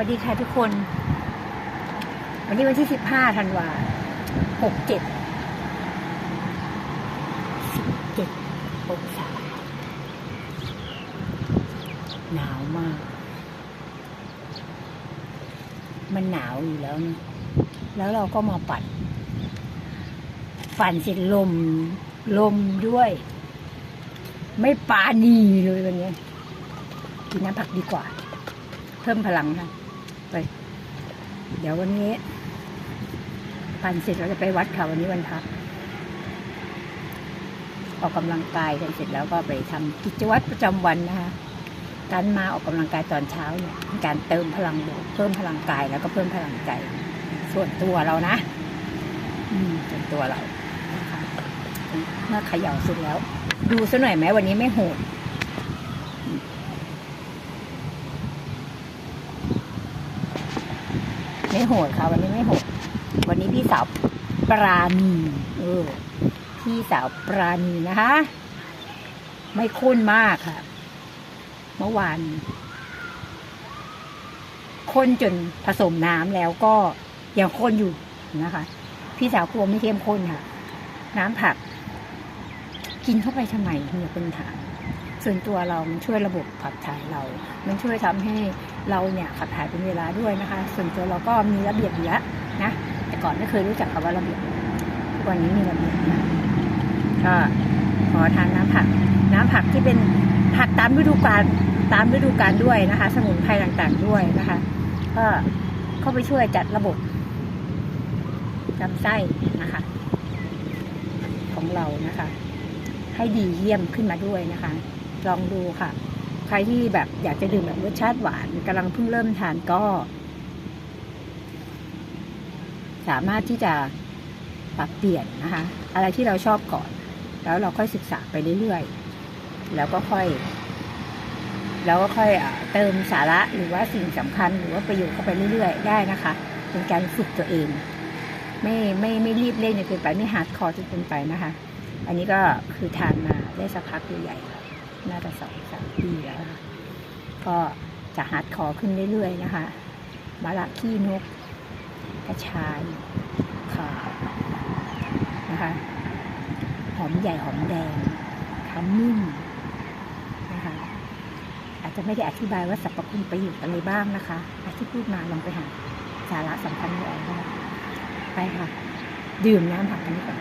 วัสดีค่ะทุกคน วันนี้วันที่สิบห้าธันวาหกเจ็ดสิบเจ็ดองศาหนาวมาก มันหนาวอยู่แล้วนะแล้วเราก็มาปัดฝันเสร็จลม ลมด้วย ไม่ปานีเลยวันนี้กินน้ำผักดีกว่า เพิ่มพลังค่ะ ไป เดี๋ยววันนี้ปั่นเสร็จเราจะไปวัดค่ะวันนี้วันพักออกกำลังกายกันเสร็จแล้วก็ไปทำกิจวัตรประจำวันนะคะการมาออกกำลังกายตอนเช้าเนี่ยการเติมพลังบวกเพิ่มพลังกายแล้วก็เพิ่มพลังใจ ส่วนตัวเรานะ อืมส่วนตัวเรานะคะเมื่อเขย่าสร็จแล้ว ดูซะหน่อยไหมวันนี้ไม่โหด ไม่โหดค่ะ วันนี้ไม่โหด วันนี้พี่สาวปราณีเออพี่สาวปราณีนะคะ ไม่ข้นมากค่ะ เมื่อวานข้นจนผสมน้ำแล้วก็ยังข้นอยู่นะคะ พี่สาวกลัวไม่เข้มข้นค่ะ น้ำผัก กินเข้าไปทำไมเนี่ยเป็นถาม ส่วนตัวเรามันช่วยระบบขับถ่ายเรา มันช่วยทำให้เราเนี่ยขับถ่ายเป็นเวลาด้วยนะคะ ส่วนตัวเราก็มีระเบียบอยู่แล้วนะแต่ก่อนไม่เคยรู้จักคำว่าระเบียบทุกวันนี้มีระเบียบนะก็ขอทานน้ำผัก น้ำผักที่เป็นผักตามฤดูกาลตามฤดูกาลด้วยนะคะ สมุนไพรต่างๆด้วยนะคะ ก็เข้าไปช่วยจัดระบบลำไส้นะคะ ของเรานะคะ ให้ดีเยี่ยมขึ้นมาด้วยนะคะ ลองดูค่ะ ใครที่แบบอยากจะดื่มแบบรสชาติหวานกำลังเพิ่งเริ่มทานก็ สามารถที่จะปรับเปลี่ยนนะคะ อะไรที่เราชอบก่อน แล้วเราค่อยศึกษาไปเรื่อยๆ แล้วก็ค่อย แล้วก็ค่อยเติมสาระหรือว่าสิ่งสำคัญหรือว่าประโยชน์เข้าไปเรื่อยๆ ได้นะคะ เป็นการฝึกตัวเอง ไม่ไม่ไม่รีบเร่งจนเกินไปไม่ฮาร์ดคอร์จนเกินไปนะคะ อันนี้ก็คือทานมาได้สักพักใหญ่ๆ น่าจะสองสามปีแล้วนะคะก็จะฮาร์ดคอขึ้นเรื่อยๆนะคะมะระขี้นก กระชายข่านะคะหอมใหญ่หอมแดงขมิ้นนะคะอาจจะไม่ได้อธิบายว่าสรรพคุณประโยชน์อะไรบ้างนะคะอาที่พูดมาลองไปหาสาระสำคัญของเราได้ไปค่ะ ดื่มน้ำผักกันดีกว่า